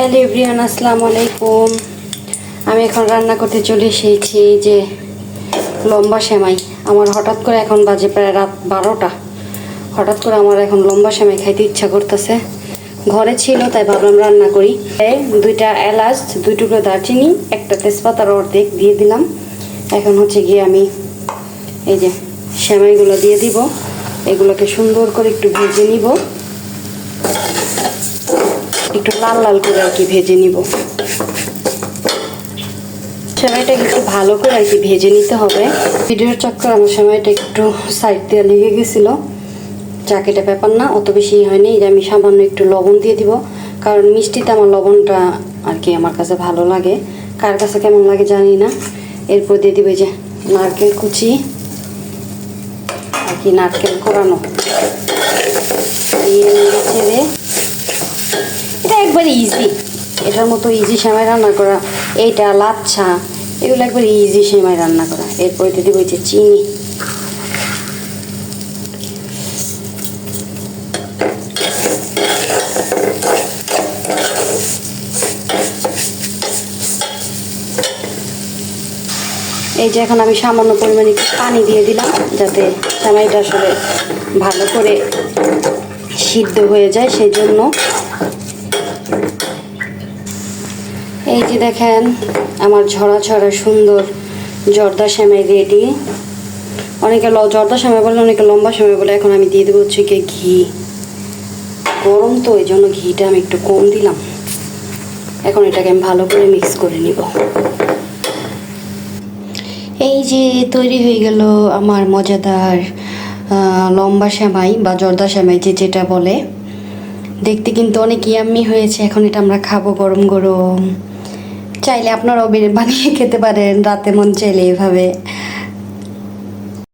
Hello everyone, আসসালামু আলাইকুম। আমি এখন রান্না করতে চলে এসেছি যে লম্বা সেমাই। আমার হঠাৎ করে এখন বাজে প্রায় রাত বারোটা। হঠাৎ করে আমার এখন লম্বা সেমাই খাইতে ইচ্ছা করতেছে। ঘরে ছিল, তাই ভাবলাম রান্না করি। দুইটা এলাচ, দুই টুকরো দারচিনি, একটা তেজপাতার অর্ধেক দিয়ে দিলাম। এখন হচ্ছে গিয়ে আমি এই যে সেমাইগুলো দিয়ে দিব। এগুলোকে সুন্দর করে একটু ভেজে নিব। একটু লাল লাল করে আর কি ভেজে নিব। সেমাইটা একটু ভালো করে আর কি ভেজে নিতে হবে। ভিডিওর চক্কর আমার সেমাইটা একটু সাইড দিয়ে লেগে গেছিল। চাকিটা ব্যাপার না, অত বেশি হয়নি যে আমি সামান্য একটু লবণ দিয়ে দিব। কারণ মিষ্টিতে আমার লবণটা আর কি আমার কাছে ভালো লাগে। কার কাছে কেমন লাগে জানি না। এরপর দিয়ে দিবে যে নারকেল কুচি আর কি নারকেল কোরানো। ছেড়ে একবারে ইজি এটার মতো ইজি সেমাই রান্না করা, এইটা লাচ্ছা, এগুলো একবারে ইজি সেমাই রান্না করা। এরপরে এই যে চিনি। এই যে এখন আমি সামান্য পরিমাণে একটু পানি দিয়ে দিলাম, যাতে সেমাইটা আসলে ভালো করে সিদ্ধ হয়ে যায়, সেই জন্য এই যে দেখেন, আমার ঝরা ঝরা সুন্দর জর্দা সেমাই রেডি অনেকে জর্দা সেমাই বলে, অনেকে লম্বা সেমাই বলে। এখন আমি দিয়ে দেবো হচ্ছে ঘি। গরম তো, এই জন্য ঘিটা আমি একটু কম দিলাম। এখন এটাকে আমি ভালো করে মিক্স করে নিব। এই যে তৈরি হয়ে গেল আমার মজাদার লম্বা সেমাই বা জর্দা সেমাই যে যেটা বলে। দেখতে কিন্তু অনেক ইয়াম্মি হয়েছে। এখন এটা আমরা খাব গরম গরম। চাইলে আপনারাও বানিয়ে খেতে পারেন, রাতে মন চাইলে এভাবে।